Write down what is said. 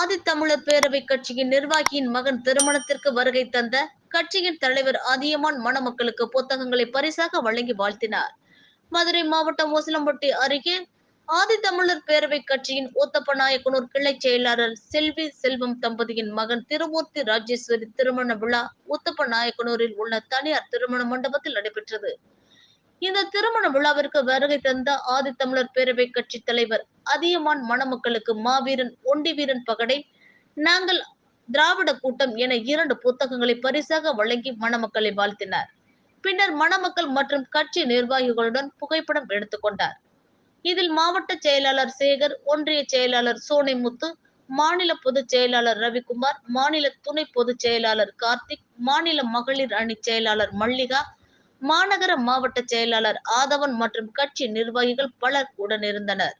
ஆதித்தமிழர் பேரவை கட்சியின் நிர்வாகியின் மகன் திருமணத்திற்கு வருகை தந்த கட்சியின் தலைவர் அதியமான் மணமக்களுக்கு புத்தகங்களை பரிசாக வழங்கி வாழ்த்தினார். மதுரை மாவட்டம் உசிலம்பட்டி அருகே ஆதித்தமிழர் பேரவை கட்சியின் ஊத்தப்பநாயக்கனூர் கிளை செயலாளர் செல்வி செல்வம் தம்பதியின் மகன் திருமூர்த்தி ராஜேஸ்வரி திருமண விழா ஊத்தப்பநாயக்கனூரில் உள்ள தனியார் திருமண மண்டபத்தில் நடைபெற்றது. இந்த திருமண விழாவிற்கு வருகை தந்த ஆதித்தமிழர் பேரவை கட்சி தலைவர் அதியமான் மணமக்களுக்கு மாவீரன் ஒண்டி வீரன் பகடை நாங்கள் திராவிட கூட்டம் என இரண்டு புத்தகங்களை பரிசாக வழங்கி மணமக்களை வாழ்த்தினார். பின்னர் மணமக்கள் மற்றும் கட்சி நிர்வாகிகளுடன் புகைப்படம் எடுத்துக்கொண்டார் இதில் மாவட்ட செயலாளர் சேகர் ஒன்றிய செயலாளர் சோனைமுத்து மாநில பொதுச் செயலாளர் ரவிக்குமார் மாநில துணை பொதுச் செயலாளர் கார்த்திக் மாநில மகளிர் அணி செயலாளர் மல்லிகா மாநகர மாவட்ட செயலாளர் ஆதவன் மற்றும் கட்சி நிர்வாகிகள் பலர் உடனிருந்தனர்